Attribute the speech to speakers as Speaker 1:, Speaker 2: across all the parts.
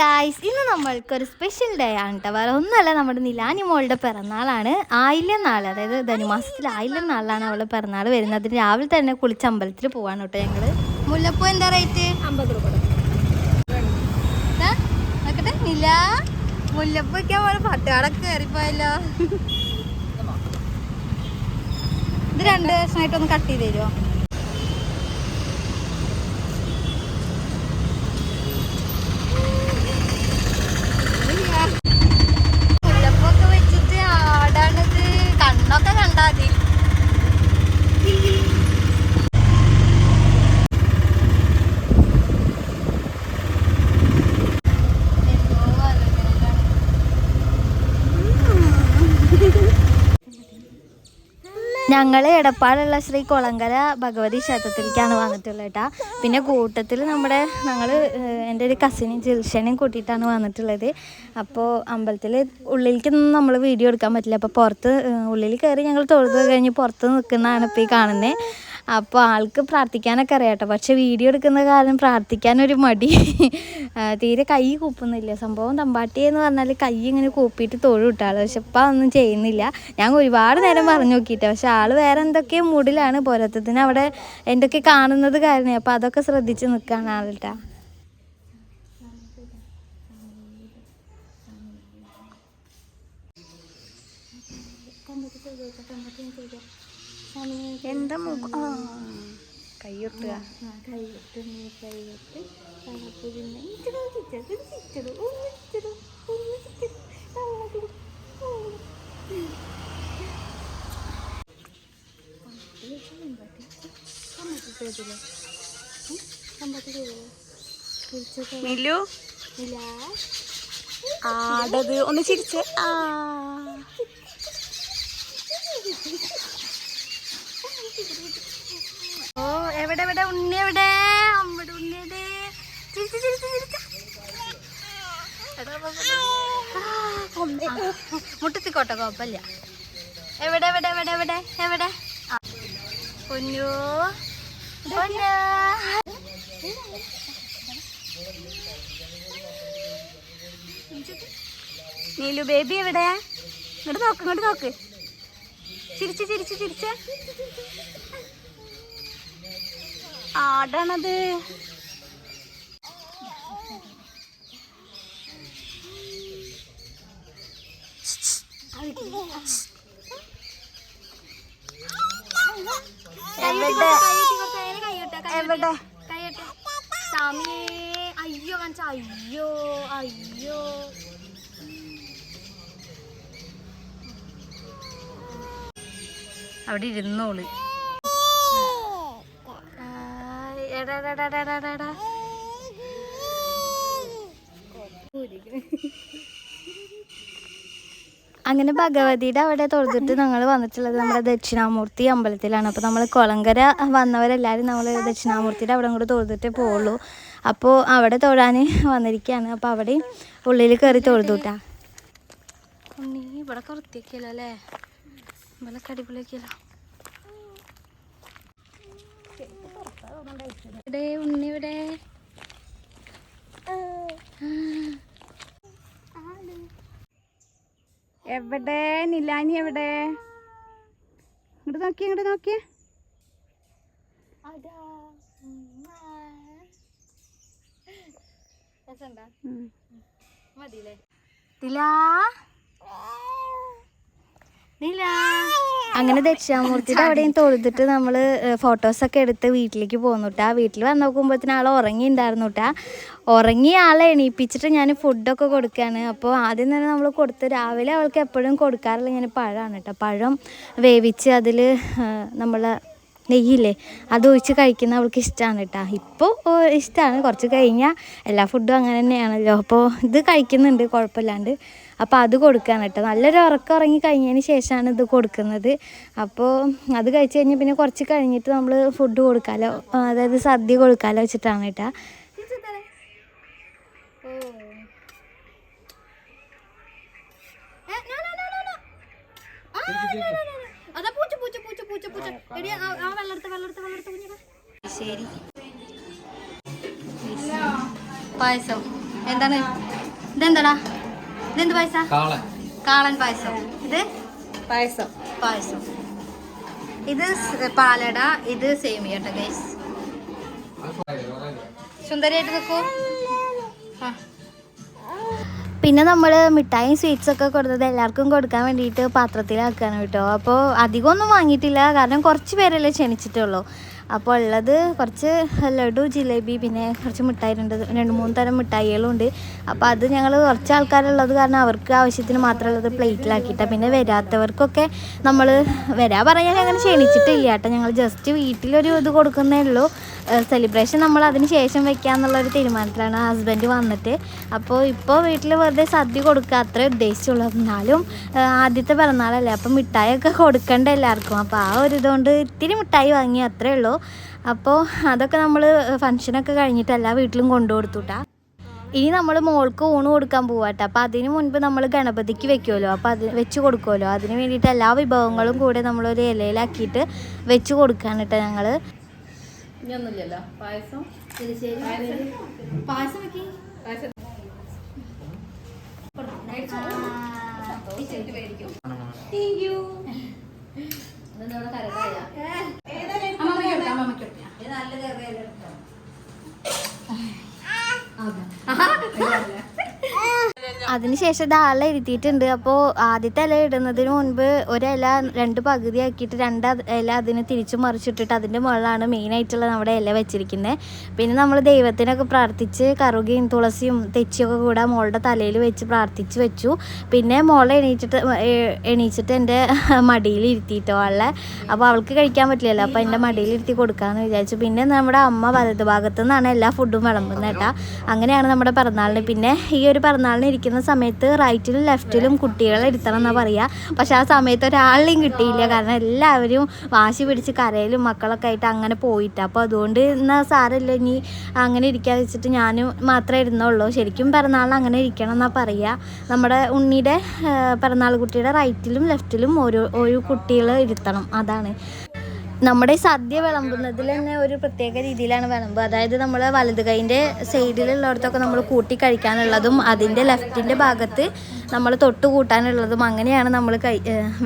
Speaker 1: Guys ഇന്ന് നമ്മൾക്കൊരു special day ആണ് കേട്ടോ വേറെ ഒന്നല്ല നമ്മുടെ നിലാനി മോളുടെ പിറന്നാളാണ്. ആയില്യം നാൾ അതായത് ധനുമാസത്തിൽ ആയില്യം നാളിലാണ് അവളുടെ പിറന്നാൾ വരുന്നത്. അതിന് രാവിലെ തന്നെ കുളിച്ച് അമ്പലത്തിൽ പോവാണ് കേട്ടോ ഞങ്ങൾ മുല്ലപ്പൂ എന്താ റേറ്റ്
Speaker 2: അമ്പത് രൂപ.
Speaker 1: നോക്കട്ടെ നില. മുല്ലപ്പൂക്ക് പോലെ പട്ടുകാടൊക്കെ കയറിപ്പോയല്ലോ. ഇത് രണ്ട് വർഷമായിട്ടൊന്ന് കട്ട് ചെയ്ത് തരുമോ മുല്ലപ്പൊക്കെ വെച്ചിട്ട് ആടാണത് കണ്ണൊക്കെ കണ്ടാ മതി. ഞങ്ങൾ എടപ്പാടുള്ള ശ്രീ കൊളങ്കര ഭഗവതി ക്ഷേത്രത്തിലേക്കാണ് വന്നിട്ടുള്ളത് കേട്ടാ പിന്നെ കൂട്ടത്തിൽ നമ്മുടെ ഞങ്ങൾ എന്റെ ഒരു കസിനും ജിൽഷനെയും കൂട്ടിയിട്ടാണ് വന്നിട്ടുള്ളത്. അപ്പോൾ അമ്പലത്തിൽ ഉള്ളിലേക്കൊന്നും നമ്മൾ വീഡിയോ എടുക്കാൻ പറ്റില്ല. അപ്പോൾ പുറത്ത് ഉള്ളിൽ കയറി ഞങ്ങൾ തൊഴുത് കഴിഞ്ഞ് പുറത്ത് നിൽക്കുന്നതാണ് ഇപ്പോൾ ഈ കാണുന്നത് അപ്പോൾ ആൾക്ക് പ്രാർത്ഥിക്കാനൊക്കെ അറിയാം കേട്ടോ പക്ഷെ വീഡിയോ എടുക്കുന്ന കാരണം പ്രാർത്ഥിക്കാനൊരു മടി. തീരെ കൈ കൂപ്പുന്നില്ല. സംഭവം തമ്പാട്ടി എന്ന് പറഞ്ഞാൽ കൈ ഇങ്ങനെ കൂപ്പിയിട്ട് തൊഴു വിട്ടാൾ പക്ഷെ ഇപ്പം ഒന്നും ചെയ്യുന്നില്ല. ഞാൻ ഒരുപാട് നേരം പറഞ്ഞു നോക്കിയിട്ട്. പക്ഷെ ആൾ വേറെ എന്തൊക്കെയോ മൂടിലാണ് പോരാത്തതിന് അവിടെ എന്തൊക്കെ കാണുന്നത് കാരണം. അപ്പോൾ അതൊക്കെ ശ്രദ്ധിച്ച് നിൽക്കുകയാണ് ആളുട്ടാ
Speaker 2: എന്താ മുഖം? ആ. കൈയൊട്ടുക. മിലു ആടത് ഒന്ന് ചിരിച്ച്. ആ
Speaker 1: ഓ എവിടെ എവിടെ അമ്മടെ ഉണ്ണിയുടെ ചിരിച്ചു ചിരിച്ചു എവിടെ ചിരിച്ച് മുട്ടത്തിക്കോട്ടെ കുഴപ്പമില്ല. എവിടെ എവിടെ എവിടെ എവിടെ? എവിടെ. പൊന്നു. പൊന്നു.
Speaker 2: നീലു ബേബി എവിടെ? ഇങ്ങോട്ട് നോക്ക് ഇങ്ങോട്ട് നോക്ക്. ചിരിച്ച് ചിരിച്ച് ചിരിച്ച്. ആടാണത്. എവിടെ? എവിടെ?
Speaker 1: സ്വാമിയേ അയ്യോ കാണിച്ച. അയ്യോ അയ്യോ. അവിടെ ഇരുന്നോൾ. അങ്ങനെ ഭഗവതിയുടെ അവിടെ തൊഴുതിട്ട് ഞങ്ങൾ വന്നിട്ടുള്ളത് നമ്മുടെ ദക്ഷിണാമൂർത്തി അമ്പലത്തിലാണ്. അപ്പോൾ നമ്മൾ കുളങ്കര വന്നവരെല്ലാവരും നമ്മൾ ദക്ഷിണാമൂർത്തിയുടെ അവിടെ കൂടെ തൊഴുതിട്ടേ പോവുള്ളൂ. അപ്പോൾ അവിടെ തൊഴാൻ വന്നിരിക്കുകയാണ് അപ്പോൾ അവിടെ ഉള്ളിൽ കയറി തൊഴുതുട്ടാ. ഇവിടെ വൃത്തിയാക്കിയല്ലോ അല്ലേ? ഇവിടെ അടിപൊളിയാക്കിയല്ലോ. ഇവിടെ ഉണ്ണി ഇവിടെ.
Speaker 2: എവിടെ? നിലാനി എവിടെ? ഇങ്ങോട്ട് നോക്കിയേ ഇങ്ങോട്ട് നോക്കിയേ. ഉം.
Speaker 1: അങ്ങനെ ദക്ഷിണാമൂർത്തിയുടെ അവിടെയും തൊഴുതിട്ട് നമ്മൾ ഫോട്ടോസൊക്കെ എടുത്ത് വീട്ടിലേക്ക് പോന്നുട്ടാ. വീട്ടിൽ വന്ന് നോക്കുമ്പോഴത്തേന് ആൾ ഉറങ്ങിയിട്ടുണ്ടായിരുന്നു കേട്ടാ ഉറങ്ങി ആളെ എണീപ്പിച്ചിട്ട് ഞാൻ ഫുഡൊക്കെ കൊടുക്കുകയാണ് അപ്പോൾ ആദ്യം തന്നെ നമ്മൾ കൊടുത്ത് രാവിലെ അവൾക്ക് എപ്പോഴും കൊടുക്കാറില്ല. ഞാൻ പഴമാണ് കേട്ടോ പഴം വേവിച്ച് അതിൽ നമ്മൾ നെയ്യില്ലേ അത് ഒഴിച്ച് കഴിക്കുന്ന അവൾക്ക് ഇഷ്ടമാണ് കേട്ടോ ഇപ്പോൾ ഇഷ്ടമാണ് കുറച്ച് കഴിഞ്ഞാൽ എല്ലാ ഫുഡും അങ്ങനെ തന്നെയാണല്ലോ. അപ്പോൾ ഇത് കഴിക്കുന്നുണ്ട്. കുഴപ്പമില്ലാണ്ട്. അപ്പോൾ അത് കൊടുക്കുകയാണ് കേട്ടോ. നല്ലൊരു ഉറക്കം ഉറങ്ങി കഴിഞ്ഞതിന് ശേഷമാണ് ഇത് കൊടുക്കുന്നത്. അപ്പോൾ അത് കഴിച്ച് കഴിഞ്ഞ് പിന്നെ കുറച്ച് കഴിഞ്ഞിട്ട് നമ്മൾ ഫുഡ് കൊടുക്കാലോ. അതായത് സദ്യ കൊടുക്കാലോ വെച്ചിട്ടാണ് കേട്ടോ. ശരി. പായസം. എന്താണ്? ഇതെന്താടാ? ഇതെന്ത് പായസ?
Speaker 3: കാളൻ.
Speaker 1: കാളൻ പായസം. ഇത്?
Speaker 2: പായസം.
Speaker 1: പായസം. ഇത് പാലട ഇത് സേമിയ കേട്ടോ ഗൈസ് സുന്ദരിയായിട്ട് നിൽക്കൂ പിന്നെ നമ്മൾ മിഠായും സ്വീറ്റ്സ് ഒക്കെ കൊടുത്തത് എല്ലാവർക്കും കൊടുക്കാൻ വേണ്ടിയിട്ട് പാത്രത്തിലാക്കുകയാണ് കേട്ടോ. അപ്പോൾ അധികമൊന്നും വാങ്ങിയിട്ടില്ല. കാരണം കുറച്ച് പേരല്ലേ ക്ഷണിച്ചിട്ടുള്ളൂ. അപ്പോൾ ഉള്ളത് കുറച്ച് ലഡു ജിലേബി പിന്നെ കുറച്ച് മിഠായി രണ്ട് രണ്ട് മൂന്ന് തരം മിഠായികളും ഉണ്ട് അപ്പോൾ അത് ഞങ്ങൾ കുറച്ച് ആൾക്കാരുള്ളത് കാരണം അവർക്ക് ആവശ്യത്തിന് മാത്രമുള്ളത് പ്ലേറ്റിലാക്കിയിട്ടാണ് പിന്നെ വരാത്തവർക്കൊക്കെ നമ്മൾ വരാ പറയാൻ അങ്ങനെ ക്ഷണിച്ചിട്ടില്ല. കേട്ടോ ഞങ്ങൾ ജസ്റ്റ് വീട്ടിലൊരു ഇത് കൊടുക്കുന്നേ ഉള്ളൂ. സെലിബ്രേഷൻ നമ്മൾ അതിന് ശേഷം വെക്കാന്നുള്ളൊരു തീരുമാനത്തിലാണ് ഹസ്ബൻഡ് വന്നിട്ട്. അപ്പോൾ ഇപ്പോൾ വീട്ടിൽ വെറുതെ സദ്യ കൊടുക്കുക അത്രേ ഉദ്ദേശിച്ചുള്ളൂ. എന്നാലും ആദ്യത്തെ പിറന്നാളല്ലേ അപ്പം മിഠായിയൊക്കെ കൊടുക്കണ്ട എല്ലാവർക്കും. അപ്പോൾ ആ ഒരു ഇതുകൊണ്ട് ഇത്തിരി മിഠായി വാങ്ങി അത്രേ ഉള്ളൂ. അപ്പോൾ അതൊക്കെ നമ്മൾ ഫങ്ഷനൊക്കെ കഴിഞ്ഞിട്ട് എല്ലാ വീട്ടിലും കൊണ്ടു കൊടുത്തുട്ടാ. ഇനി നമ്മൾ മോൾക്ക് ഊണ് കൊടുക്കാൻ പോവാട്ടെ. അപ്പോൾ അതിന് മുൻപ് നമ്മൾ ഗണപതിക്ക് വെക്കുമല്ലോ അപ്പോൾ അത് വെച്ച് കൊടുക്കുമല്ലോ അതിന് വേണ്ടിയിട്ട് എല്ലാ വിഭവങ്ങളും കൂടെ നമ്മളൊരു ഇലയിലാക്കിയിട്ട് വെച്ച് കൊടുക്കാനിട്ട് ഞങ്ങൾ
Speaker 2: ഇനിയൊന്നുമില്ലല്ലോ. പായസം?
Speaker 1: പായസം? വെക്കി അതിനുശേഷം ഡാളിൽ ഇരുത്തിയിട്ടുണ്ട്. അപ്പോൾ ആദ്യത്തെ ഇല ഇടുന്നതിന് മുൻപ് ഒരില രണ്ട് പകുതിയാക്കിയിട്ട് രണ്ട് ഇല അതിന് തിരിച്ചു മറിച്ചിട്ടിട്ട് അതിന്റെ മുകളിലാണ് മെയിനായിട്ടുള്ള നമ്മുടെ ഇല വെച്ചിരിക്കുന്നത് പിന്നെ നമ്മൾ ദൈവത്തിനൊക്കെ പ്രാർത്ഥിച്ച് കറുകയും തുളസിയും തെച്ചിയൊക്കെ കൂടെ മോളുടെ തലയിൽ വെച്ച് പ്രാർത്ഥിച്ച് വെച്ചു. പിന്നെ മോളെ എണീച്ചിട്ട് എണീച്ചിട്ട് എന്റെ മടിയിൽ ഇരുത്തിയിട്ടോ ആളെ അപ്പോൾ അവൾക്ക് കഴിക്കാൻ പറ്റില്ലല്ലോ. അപ്പോൾ എന്റെ മടിയിൽ ഇരുത്തി കൊടുക്കാമെന്ന് വിചാരിച്ചു. പിന്നെ നമ്മുടെ അമ്മ വലതുഭാഗത്തു നിന്നാണ് എല്ലാ ഫുഡും വിളമ്പുന്നത് കേട്ടോ. അങ്ങനെയാണ് നമ്മുടെ പിറന്നാളിന്. പിന്നെ ഈ ഒരു പിറന്നാളിന് ഇരിക്കുന്ന സമയത്ത് റൈറ്റിലും ലെഫ്റ്റിലും കുട്ടികളെ ഇരുത്തണം എന്നാണ് പറയാ. പക്ഷെ ആ സമയത്ത് ഒരാളെയും കിട്ടിയില്ല. കാരണം എല്ലാവരും വാശി പിടിച്ച് കരയിലും മക്കളൊക്കെ ആയിട്ട് അങ്ങനെ പോയിട്ട്. അപ്പോൾ അതുകൊണ്ട് എന്നാ സാറില്ല ഇനി അങ്ങനെ ഇരിക്കാൻ വെച്ചിട്ട് ഞാനും മാത്രമേ ഇരുന്നുള്ളൂ. ശരിക്കും പിറന്നാൾ അങ്ങനെ ഇരിക്കണം എന്നാണ് പറയുക നമ്മുടെ ഉണ്ണിയുടെ പിറന്നാൾ കുട്ടിയുടെ റൈറ്റിലും ലെഫ്റ്റിലും ഓരോ ഓരോ കുട്ടികൾ ഇരുത്തണം. അതാണ്. നമ്മുടെ സദ്യ വിളമ്പുന്നതിൽ തന്നെ ഒരു പ്രത്യേക രീതിയിലാണ് വിളമ്പ് അതായത് നമ്മൾ വലത് കൈന്റെ സൈഡിലുള്ളിടത്തൊക്കെ നമ്മൾ കൂട്ടി കഴിക്കാനുള്ളതും അതിന്റെ ലെഫ്റ്റിന്റെ ഭാഗത്ത് നമ്മൾ തൊട്ട് കൂട്ടാനുള്ളതും അങ്ങനെയാണ് നമ്മൾ കൈ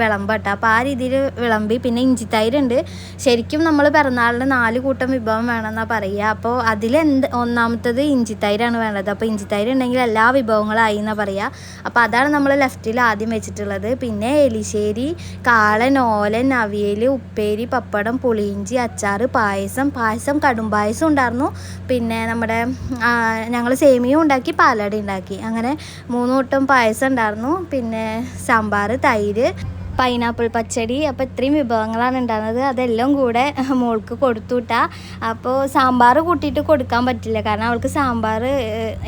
Speaker 1: വിളമ്പ് കേട്ടോ. അപ്പോൾ ആ രീതിയിൽ വിളമ്പി. പിന്നെ ഇഞ്ചിത്തൈരുണ്ട്. ശരിക്കും നമ്മൾ പിറന്നാളിന് നാല് കൂട്ടം വിഭവം വേണമെന്നാണ് പറയുക. അപ്പോൾ അതിലെന്ത് ഒന്നാമത്തത് ഇഞ്ചിത്തൈരാണ് വേണ്ടത്. അപ്പോൾ ഇഞ്ചിത്തൈര് ഉണ്ടെങ്കിൽ എല്ലാ വിഭവങ്ങളായി എന്നാണ് പറയുക. അപ്പോൾ അതാണ് നമ്മൾ ലെഫ്റ്റിൽ ആദ്യം വെച്ചിട്ടുള്ളത്. പിന്നെ എലിശ്ശേരി കാളൻ ഓലൻ അവിയൽ ഉപ്പേരി പപ്പടം പുളിയിഞ്ചി അച്ചാർ പായസം പായസം കടും പായസം ഉണ്ടായിരുന്നു. പിന്നെ നമ്മുടെ ഞങ്ങൾ സേമിയ ഉണ്ടാക്കി പാലട ഉണ്ടാക്കി. അങ്ങനെ മൂന്ന് കൂട്ടം പായസം ഉണ്ടായിരുന്നു. പിന്നെ സാമ്പാർ തൈര്. പൈനാപ്പിൾ പച്ചടി അപ്പോൾ ഇത്രയും വിഭവങ്ങളാണ് ഉണ്ടാകുന്നത്. അതെല്ലാം കൂടെ മോൾക്ക് കൊടുത്തുവിട്ട. അപ്പോൾ സാമ്പാർ കൂട്ടിയിട്ട് കൊടുക്കാൻ പറ്റില്ല. കാരണം അവൾക്ക് സാമ്പാർ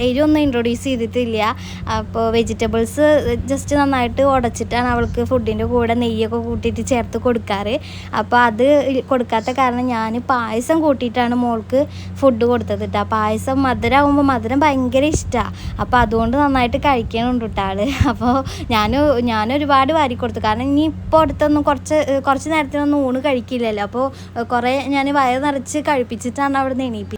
Speaker 1: എരിവൊന്നും ഇൻട്രൊഡ്യൂസ് ചെയ്തിട്ടില്ല. അപ്പോൾ വെജിറ്റബിൾസ് ജസ്റ്റ് നന്നായിട്ട് ഉടച്ചിട്ടാണ് അവൾക്ക് ഫുഡിന്റെ കൂടെ നെയ്യൊക്കെ കൂട്ടിയിട്ട് ചേർത്ത് കൊടുക്കാറ്. അപ്പോൾ അത് കൊടുക്കാത്ത കാരണം ഞാൻ പായസം കൂട്ടിയിട്ടാണ് മോൾക്ക് ഫുഡ് കൊടുത്തത് കേട്ടോ പായസം മധുരമാകുമ്പോൾ മധുരം ഭയങ്കര ഇഷ്ടമാണ് അപ്പോൾ അതുകൊണ്ട് നന്നായിട്ട് കഴിക്കണുണ്ട് കേട്ടോ ആൾ അപ്പോൾ ഞാൻ ഒരുപാട് വാരി കൊടുത്തു. കാരണം ഇനി ഇപ്പോൾ അടുത്തൊന്നും കുറച്ച് കുറച്ച് നേരത്തിനൊന്നും ഊണ് കഴിക്കില്ലല്ലോ. അപ്പോൾ കുറേ ഞാൻ വയറ് നിറച്ച് കഴിപ്പിച്ചിട്ടാണ് അവിടെ നിന്ന്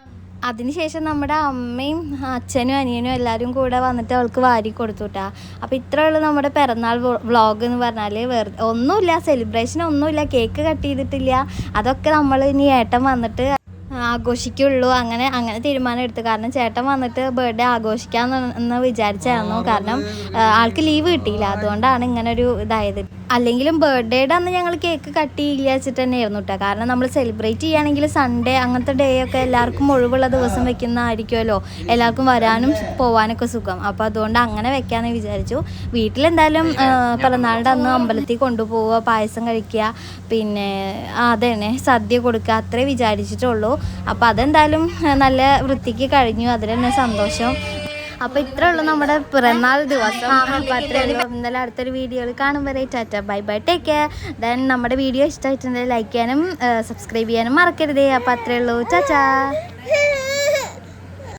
Speaker 1: അതിനുശേഷം നമ്മുടെ അമ്മയും അച്ഛനും അനിയനും എല്ലാവരും കൂടെ വന്നിട്ട് അവൾക്ക് വാരി കൊടുത്തുട്ടാ. അപ്പോൾ ഇത്രയുള്ള നമ്മുടെ പിറന്നാൾ വ്ളോഗ് എന്ന് പറഞ്ഞാൽ വെറുതെ ഒന്നുമില്ല സെലിബ്രേഷൻ ഒന്നുമില്ല കേക്ക് കട്ട് ചെയ്തിട്ടില്ല. അതൊക്കെ നമ്മൾ ഇനി ഏട്ടൻ വന്നിട്ട് ആഘോഷിക്കുള്ളൂ. അങ്ങനെ അങ്ങനെ തീരുമാനം എടുത്തു. കാരണം ചേട്ടൻ വന്നിട്ട് ബർത്ത്ഡേ ആഘോഷിക്കാമെന്ന് വിചാരിച്ചായിരുന്നു. കാരണം ആൾക്ക് ലീവ് കിട്ടിയില്ല. അതുകൊണ്ടാണ് ഇങ്ങനൊരു ഇതായത്. അല്ലെങ്കിലും ബർത്ത്ഡേയുടെ അന്ന് ഞങ്ങൾ കേക്ക് കട്ട് ചെയ്യില്ല വെച്ചിട്ട് തന്നെയായിരുന്നു കേട്ടോ കാരണം നമ്മൾ സെലിബ്രേറ്റ് ചെയ്യുകയാണെങ്കിൽ സൺഡേ അങ്ങനത്തെ ഡേ ഒക്കെ എല്ലാവർക്കും ഒഴിവുള്ള ദിവസം വെക്കുന്നതായിരിക്കുമല്ലോ. എല്ലാവർക്കും വരാനും പോവാനൊക്കെ സുഖം. അപ്പോൾ അതുകൊണ്ട് അങ്ങനെ വെക്കാമെന്ന് വിചാരിച്ചു. വീട്ടിലെന്തായാലും പിറന്നാളുടെ അന്ന് അമ്പലത്തിൽ കൊണ്ടുപോവുക പായസം കഴിക്കുക പിന്നെ അതന്നെ സദ്യ കൊടുക്കുക അത്രേ വിചാരിച്ചിട്ടുള്ളൂ. അപ്പോൾ അതെന്തായാലും നല്ല വൃത്തിക്ക് കഴിഞ്ഞു. അതിൽ തന്നെ സന്തോഷം. അപ്പോൾ ഇത്ര ഉള്ളു നമ്മുടെ പിറന്നാൾ ദിവസം. ഇന്നലെ അടുത്തൊരു വീഡിയോയിൽ കാണും വരെ ta ta bye bye take care then നമ്മുടെ വീഡിയോ ഇഷ്ടമായിട്ടുണ്ടെങ്കിൽ ലൈക്ക് ചെയ്യാനും സബ്സ്ക്രൈബ് ചെയ്യാനും മറക്കരുതേ. അപ്പൊ അത്രേ ഉള്ളൂ. ചാച്ചാ